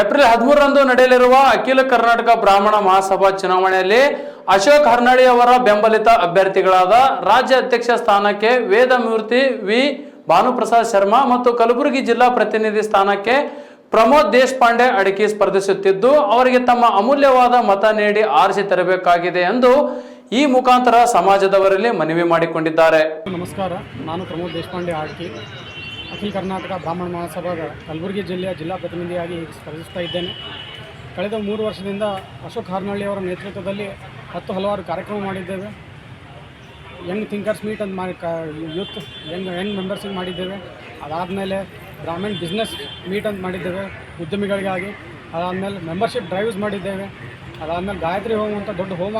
April ಹದಿಮೂರರಂದು ನಡೆಯಲಿರುವ ಅಖಿಲ ಕರ್ನಾಟಕ ಬ್ರಾಹ್ಮಣ ಮಹಾಸಭಾ ಚುನಾವಣೆಯಲ್ಲಿ ಅಶೋಕ್ ಹರ್ನಾಳಿ ಅವರ ಬೆಂಬಲಿತ ಅಭ್ಯರ್ಥಿಗಳಾದ ರಾಜ್ಯ ಅಧ್ಯಕ್ಷ ಸ್ಥಾನಕ್ಕೆ ವೇದಮೂರ್ತಿ ವಿ. ಭಾನುಪ್ರಸಾದ್ ಶರ್ಮಾ ಮತ್ತು ಕಲಬುರಗಿ ಜಿಲ್ಲಾ ಪ್ರತಿನಿಧಿ ಸ್ಥಾನಕ್ಕೆ ಪ್ರಮೋದ್ ದೇಶಪಾಂಡೆ ಅಡಕಿ ಸ್ಪರ್ಧಿಸುತ್ತಿದ್ದು, ಅವರಿಗೆ ತಮ್ಮ ಅಮೂಲ್ಯವಾದ ಮತ ನೀಡಿ ಆರಿಸಿ ತರಬೇಕಾಗಿದೆ ಎಂದು ಈ ಮುಖಾಂತರ ಸಮಾಜದವರಲ್ಲಿ ಮನವಿ ಮಾಡಿಕೊಂಡಿದ್ದಾರೆ. ನಮಸ್ಕಾರ, ನಾನು ಪ್ರಮೋದ್ ದೇಶಪಾಂಡೆ ಆಳ್ಕಿ ಅಖಿಲ ಕರ್ನಾಟಕ ಬ್ರಾಹ್ಮಣ ಮಹಾಸಭಾದ ಕಲಬುರಗಿ ಜಿಲ್ಲೆಯ ಜಿಲ್ಲಾ ಪ್ರತಿನಿಧಿಯಾಗಿ ಸ್ಪರ್ಧಿಸ್ತಾ ಇದ್ದೇನೆ. ಕಳೆದ ಮೂರು ವರ್ಷದಿಂದ ಅಶೋಕ್ ಅವರ ನೇತೃತ್ವದಲ್ಲಿ ಹತ್ತು ಹಲವಾರು ಕಾರ್ಯಕ್ರಮ ಮಾಡಿದ್ದೇವೆ. ಯಂಗ್ ಥಿಂಕರ್ಸ್ ಮೀಟ್ ಅಂತ ಮಾಡಿ ಯೂತ್, ಯಂಗ್ ಯಂಗ್ ಮೆಂಬರ್ಸಿಗೆ ಮಾಡಿದ್ದೇವೆ. ಅದಾದಮೇಲೆ ಗ್ರಾಮೀಣ ಬಿಸ್ನೆಸ್ ಮೀಟ್ ಅಂತ ಮಾಡಿದ್ದೇವೆ ಉದ್ಯಮಿಗಳಿಗಾಗಿ. ಅದಾದಮೇಲೆ ಮೆಂಬರ್ಶಿಪ್ ಡ್ರೈವ್ಸ್ ಮಾಡಿದ್ದೇವೆ. ಅದಾದಮೇಲೆ ಗಾಯತ್ರಿ ಹೋಮ ಅಂತ ದೊಡ್ಡ ಹೋಮ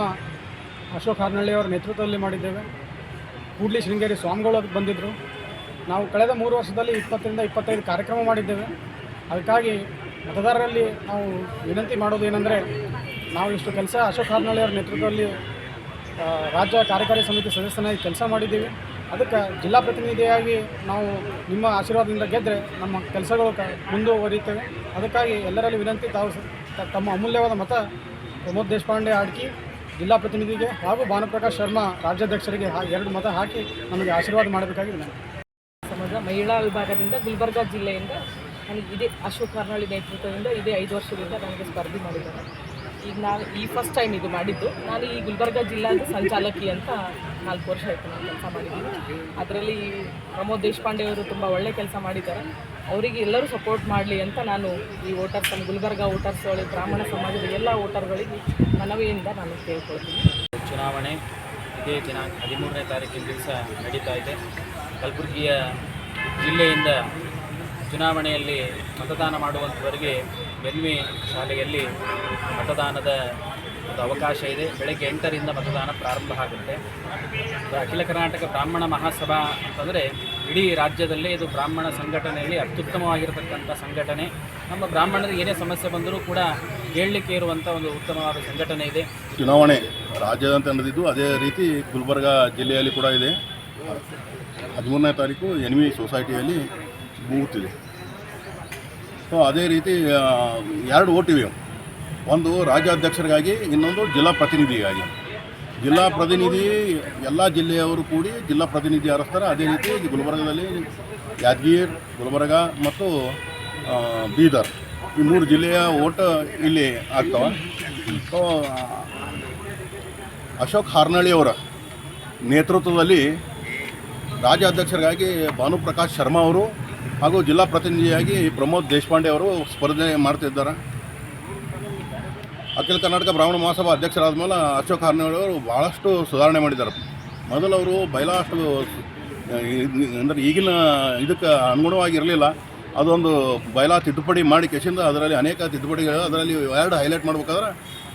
ಅಶೋಕ್ ಅವರ ನೇತೃತ್ವದಲ್ಲಿ ಮಾಡಿದ್ದೇವೆ. ಕೂಡ್ಲಿ ಶೃಂಗೇರಿ ಸ್ವಾಮಿಗಳು ಬಂದಿದ್ದರು ನಾವು ಕಳೆದ ಮೂರು ವರ್ಷದಲ್ಲಿ ಇಪ್ಪತ್ತರಿಂದ ಇಪ್ಪತ್ತೈದು ಕಾರ್ಯಕ್ರಮ ಮಾಡಿದ್ದೇವೆ. ಅದಕ್ಕಾಗಿ ಮತದಾರರಲ್ಲಿ ನಾವು ವಿನಂತಿ ಮಾಡೋದು ಏನಂದರೆ, ನಾವು ಇಷ್ಟು ಕೆಲಸ ಅಶೋಕ್ ಹಾರ್ನಳ್ಳಿ ಅವರ ನೇತೃತ್ವದಲ್ಲಿ ರಾಜ್ಯ ಕಾರ್ಯಕಾರಿ ಸಮಿತಿ ಸದಸ್ಯನಾಗಿ ಕೆಲಸ ಮಾಡಿದ್ದೀವಿ. ಅದಕ್ಕೆ ಜಿಲ್ಲಾ ಪ್ರತಿನಿಧಿಯಾಗಿ ನಾವು ನಿಮ್ಮ ಆಶೀರ್ವಾದದಿಂದ ಗೆದ್ದರೆ ನಮ್ಮ ಕೆಲಸಗಳು ಕ, ಮುಂದುವರಿಯುತ್ತವೆ. ಅದಕ್ಕಾಗಿ ಎಲ್ಲರಲ್ಲಿ ವಿನಂತಿ ತಾವು ತಮ್ಮ ಅಮೂಲ್ಯವಾದ ಮತ ಪ್ರಮೋದ್ ದೇಶಪಾಂಡೆ ಆಡ್ಕಿ ಜಿಲ್ಲಾ ಪ್ರತಿನಿಧಿಗೆ ಹಾಗೂ ಭಾನುಪ್ರಕಾಶ್ ಶರ್ಮಾ ರಾಜ್ಯಾಧ್ಯಕ್ಷರಿಗೆ ಎರಡು ಮತ ಹಾಕಿ ನಮಗೆ ಆಶೀರ್ವಾದ ಮಾಡಬೇಕಾಗಿ ವಿನಂತಿ. ಸಮಾಜ ಮಹಿಳಾ ವಿಭಾಗದಿಂದ ಗುಲ್ಬರ್ಗ ಜಿಲ್ಲೆಯಿಂದ ನನಗೆ ಇದೇ ಅಶೋಕ್ ಕರ್ನಾಳಿ ನೇತೃತ್ವದಿಂದ ಇದೇ ಐದು ವರ್ಷದಿಂದ ನನಗೆ ಸ್ಪರ್ಧೆ ಮಾಡಿದ್ದಾರೆ. ಈಗ ನಾನು ಈ ಫಸ್ಟ್ ಟೈಮ್ ಇದು ಮಾಡಿದ್ದು. ನಾನು ಈ ಗುಲ್ಬರ್ಗ ಜಿಲ್ಲಾ ಸಂಚಾಲಕಿ ಅಂತ ನಾಲ್ಕು ವರ್ಷ ಆಯಿತು ನಾನು ಕೆಲಸ ಮಾಡಿದ್ದೀನಿ. ಅದರಲ್ಲಿ ಪ್ರಮೋದ್ ದೇಶಪಾಂಡೆ ಅವರು ತುಂಬ ಒಳ್ಳೆ ಕೆಲಸ ಮಾಡಿದ್ದಾರೆ. ಅವರಿಗೆ ಎಲ್ಲರೂ ಸಪೋರ್ಟ್ ಮಾಡಲಿ ಅಂತ ನಾನು ಈ ವೋಟರ್ಸ್ ನಮ್ಮ ಗುಲ್ಬರ್ಗ ವೋಟರ್ಸ್ ಒಳಗೆ ಬ್ರಾಹ್ಮಣ ಸಮಾಜದ ಎಲ್ಲ ವೋಟರ್ಗಳಿಗೆ ಮನವಿಯಿಂದ ನಾನು ಕೇಳ್ಕೊಳ್ತೀನಿ. ಚುನಾವಣೆ ಇದೇ ದಿನಾಂಕ ಹದಿಮೂರನೇ ತಾರೀಕಿನ ದಿವಸ ನಡೀತಾ ಇದೆ. ಕಲಬುರಗಿಯ ಜಿಲ್ಲೆಯಿಂದ ಚುನಾವಣೆಯಲ್ಲಿ ಮತದಾನ ಮಾಡುವಂಥವರಿಗೆ ಬೆನ್ವಿ ಶಾಲೆಯಲ್ಲಿ ಮತದಾನದ ಒಂದು ಅವಕಾಶ ಇದೆ. ಬೆಳಗ್ಗೆ ಎಂಟರಿಂದ ಮತದಾನ ಪ್ರಾರಂಭ ಆಗುತ್ತೆ. ಅಖಿಲ ಕರ್ನಾಟಕ ಬ್ರಾಹ್ಮಣ ಮಹಾಸಭಾ ಅಂತಂದರೆ ಇಡೀ ರಾಜ್ಯದಲ್ಲೇ ಇದು ಬ್ರಾಹ್ಮಣ ಸಂಘಟನೆಯಲ್ಲಿ ಅತ್ಯುತ್ತಮವಾಗಿರತಕ್ಕಂಥ ಸಂಘಟನೆ. ನಮ್ಮ ಬ್ರಾಹ್ಮಣರಿಗೆ ಏನೇ ಸಮಸ್ಯೆ ಬಂದರೂ ಕೂಡ ಹೇಳಲಿಕ್ಕೆ ಇರುವಂಥ ಒಂದು ಉತ್ತಮವಾದ ಸಂಘಟನೆ ಇದೆ. ಚುನಾವಣೆ ರಾಜ್ಯದಂತೆ ನಡೆದಿದ್ದು, ಅದೇ ರೀತಿ ಗುಲ್ಬರ್ಗ ಜಿಲ್ಲೆಯಲ್ಲಿ ಕೂಡ ಇದೆ. ಹದಿಮೂರನೇ ತಾರೀಕು ಎನಿಮಿ ಸೊಸೈಟಿಯಲ್ಲಿ ಮುಗುತ್ತಿದೆ. ಸೊ ಅದೇ ರೀತಿ ಎರಡು ಓಟ್ ಇವೆ. ಒಂದು ರಾಜ್ಯಾಧ್ಯಕ್ಷರಿಗಾಗಿ, ಇನ್ನೊಂದು ಜಿಲ್ಲಾ ಪ್ರತಿನಿಧಿಗಾಗಿ. ಜಿಲ್ಲಾ ಪ್ರತಿನಿಧಿ ಎಲ್ಲ ಜಿಲ್ಲೆಯವರು ಕೂಡಿ ಜಿಲ್ಲಾ ಪ್ರತಿನಿಧಿ ಆರಿಸ್ತಾರೆ ಅದೇ ರೀತಿ ಗುಲ್ಬರ್ಗದಲ್ಲಿ ಯಾದಗಿರ್, ಗುಲ್ಬರ್ಗ ಮತ್ತು ಬೀದರ್ ಈ ಮೂರು ಜಿಲ್ಲೆಯ ಓಟ್ ಇಲ್ಲಿ ಆಗ್ತವೆ. ಸೊ ಅಶೋಕ್ ಹಾರ್ನಳ್ಳಿ ಅವರ ನೇತೃತ್ವದಲ್ಲಿ ರಾಜ್ಯಾಧ್ಯಕ್ಷರಿಗಾಗಿ ಭಾನುಪ್ರಕಾಶ್ ಶರ್ಮಾ ಅವರು ಹಾಗೂ ಜಿಲ್ಲಾ ಪ್ರತಿನಿಧಿಯಾಗಿ ಪ್ರಮೋದ್ ದೇಶಪಾಂಡೆ ಅವರು ಸ್ಪರ್ಧೆ ಮಾಡ್ತಿದ್ದಾರೆ. ಅಖಿಲ ಕರ್ನಾಟಕ ಬ್ರಾಹ್ಮಣ ಮಹಾಸಭಾ ಅಧ್ಯಕ್ಷರಾದ ಮೇಲೆ ಅಶೋಕ್ ಅವರು ಭಾಳಷ್ಟು ಸುಧಾರಣೆ ಮಾಡಿದ್ದಾರೆ. ಮೊದಲು ಅವರು ಬಹಳಷ್ಟು ಅಂದರೆ ಈಗಿನ ಇದಕ್ಕೆ ಅನುಗುಣವಾಗಿರಲಿಲ್ಲ. ಅದೊಂದು ಬಯಲಾ ತಿದ್ದುಪಡಿ ಮಾಡಿ ಕೆಸಿಂದ ಅದರಲ್ಲಿ ಅನೇಕ ತಿದ್ದುಪಡಿಗಳು ಅದರಲ್ಲಿ ಎರಡು ಹೈಲೈಟ್ ಮಾಡಬೇಕಾದ್ರೆ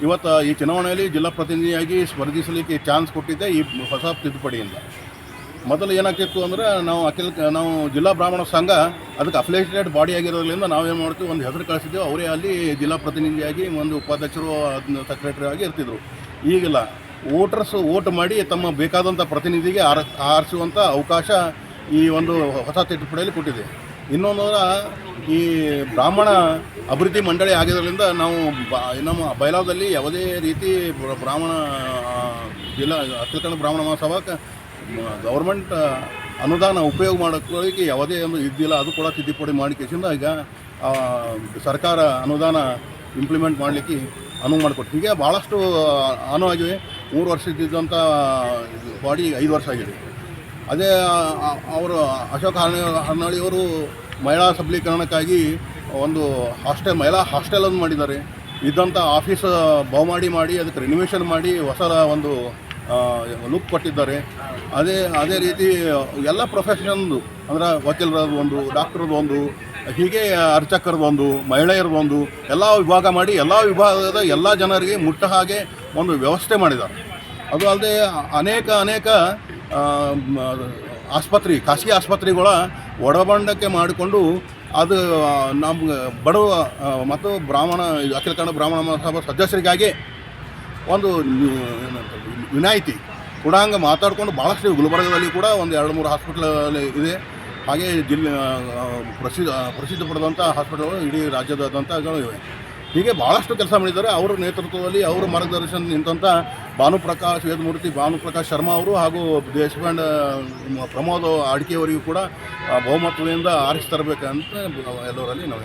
ಇವತ್ತು ಈ ಚುನಾವಣೆಯಲ್ಲಿ ಜಿಲ್ಲಾ ಪ್ರತಿನಿಧಿಯಾಗಿ ಸ್ಪರ್ಧಿಸಲಿಕ್ಕೆ ಚಾನ್ಸ್ ಕೊಟ್ಟಿದ್ದೆ ಈ ಹೊಸ ತಿದ್ದುಪಡಿಯಿಂದ. ಮೊದಲು ಏನಾಗ್ತಿತ್ತು ಅಂದರೆ ನಾವು ಅಖಿಲ ನಾವು ಜಿಲ್ಲಾ ಬ್ರಾಹ್ಮಣ ಸಂಘ ಅದಕ್ಕೆ ಅಫಿಲೇಟೆಡ್ ಬಾಡಿ ಆಗಿರೋದ್ರಿಂದ ನಾವೇನು ಮಾಡ್ತೀವಿ, ಒಂದು ಹೆಸರು ಕಳಿಸಿದ್ದೆವು, ಅವರೇ ಅಲ್ಲಿ ಜಿಲ್ಲಾ ಪ್ರತಿನಿಧಿಯಾಗಿ ಒಂದು ಉಪಾಧ್ಯಕ್ಷರು ಸೆಕ್ರೆಟರಿ ಆಗಿ ಇರ್ತಿದ್ರು. ಈಗಿಲ್ಲ. ವೋಟರ್ಸ್ ವೋಟ್ ಮಾಡಿ ತಮ್ಮ ಬೇಕಾದಂಥ ಪ್ರತಿನಿಧಿಗೆ ಆರ ಆರಿಸುವಂಥ ಅವಕಾಶ ಈ ಒಂದು ಹೊಸ ತಿದ್ದುಪಡಿಯಲ್ಲಿ ಕೊಟ್ಟಿದೆ. ಇನ್ನೊಂದು ಈ ಬ್ರಾಹ್ಮಣ ಅಭಿವೃದ್ಧಿ ಮಂಡಳಿ ಆಗಿರೋದ್ರಿಂದ ನಾವು ಬ, ನಮ್ಮ ಬಯಲಾದಲ್ಲಿ ಯಾವುದೇ ರೀತಿ ಬ್ರಾಹ್ಮಣ ಜಿಲ್ಲಾ ಅಖಿಲ ಬ್ರಾಹ್ಮಣ ಮಹಾಸಭಾಕ್ಕೆ ಗೌರ್ಮೆಂಟ್ ಅನುದಾನ ಉಪಯೋಗ ಮಾಡೋಕ್ಕೆ ಯಾವುದೇ ಒಂದು ಇದ್ದಿಲ್ಲ, ಅದು ಕೂಡ ತಿದ್ದುಪಡಿ ಮಾಡಿ ಕೇಸಿಂದ ಈಗ ಸರ್ಕಾರ ಅನುದಾನ ಇಂಪ್ಲಿಮೆಂಟ್ ಮಾಡಲಿಕ್ಕೆ ಅನುವು ಮಾಡಿಕೊಟ್ಟು ಹೀಗೆ ಭಾಳಷ್ಟು ಅನುವು ಆಗಿವೆ ಮೂರು ವರ್ಷ ಇದ್ದಿದ್ದಂಥ ಬಾಡಿ ಐದು ವರ್ಷ ಆಗಿದೆ. ಅದೇ ಅವರು ಅಶೋಕ್ ಹರ್ನ ಹರ್ನಾಳಿಯವರು ಮಹಿಳಾ ಸಬಲೀಕರಣಕ್ಕಾಗಿ ಒಂದು ಹಾಸ್ಟೆಲ್ ಮಹಿಳಾ ಹಾಸ್ಟೆಲನ್ನು ಮಾಡಿದ್ದಾರೆ. ಇದ್ದಂಥ ಆಫೀಸ್ ಬಹುಮಾಡಿ ಮಾಡಿ, ಅದಕ್ಕೆ ರಿನಿವೇಷನ್ ಮಾಡಿ ಹೊಸ ಒಂದು ಲುಕ್ ಕೊಟ್ಟಿದ್ದಾರೆ. ಅದೇ ಅದೇ ರೀತಿ, ಎಲ್ಲ ಪ್ರೊಫೆಷನಲ್ದು ಅಂದ್ರೆ ವಕೀಲರದ್ದು ಒಂದು ಡಾಕ್ಟ್ರದ್ದು ಒಂದು, ಹೀಗೆ ಅರ್ಚಕರದ್ದು ಮಹಿಳೆಯರದ್ದು ಎಲ್ಲ ವಿಭಾಗ ಮಾಡಿ, ಎಲ್ಲ ವಿಭಾಗದ ಎಲ್ಲ ಜನರಿಗೆ ಮುಟ್ಟ ಹಾಗೆ ಒಂದು ವ್ಯವಸ್ಥೆ ಮಾಡಿದ್ದಾರೆ. ಅದು ಅಲ್ಲದೆ ಅನೇಕ ಅನೇಕ ಆಸ್ಪತ್ರೆ, ಖಾಸಗಿ ಆಸ್ಪತ್ರೆಗಳ ಒಡಬಂಡಕ್ಕೆ ಮಾಡಿಕೊಂಡು ಅದು ನಮ್ಮ ಬಡವ ಮತ್ತು ಬ್ರಾಹ್ಮಣ ಅಖಿಲ ಕನ್ನಡ ಬ್ರಾಹ್ಮಣ ಮಹಾಸಭಾ ಸದಸ್ಯರಿಗಾಗಿ ಒಂದು ವಿನಾಯಿತಿ. ಕೊಡಂಗೆ ಮಾತಾಡಿಕೊಂಡು ಭಾಳಷ್ಟು ಗುಲ್ಬರ್ಗದಲ್ಲಿ ಕೂಡ ಒಂದು ಎರಡು ಮೂರು ಹಾಸ್ಪಿಟ್ಲಲ್ಲಿ ಇದೆ. ಹಾಗೆ ಜಿಲ್ಲೆ ಪ್ರಸಿದ್ಧ ಪ್ರಸಿದ್ಧ ಪಡೆದಂಥ ಹಾಸ್ಪಿಟಲ್ಗಳು ಇಡೀ ರಾಜ್ಯದಾದಂಥಗಳು ಇವೆ. ಹೀಗೆ ಭಾಳಷ್ಟು ಕೆಲಸ ಮಾಡಿದ್ದಾರೆ. ಅವರ ನೇತೃತ್ವದಲ್ಲಿ, ಅವರ ಮಾರ್ಗದರ್ಶನ ನಿಂತಂಥ ಭಾನುಪ್ರಕಾಶ್, ವೇದಮೂರ್ತಿ ಭಾನುಪ್ರಕಾಶ್ ಶರ್ಮಾ ಅವರು ಹಾಗೂ ದೇಶಪಾಂಡ ಪ್ರಮೋದ್ ಅಡಿಕೆಯವರಿಗೂ ಕೂಡ ಬಹುಮತದಿಂದ ಆರಿಸಿ ತರಬೇಕಂತ ಎಲ್ಲರಲ್ಲಿ ನಾವು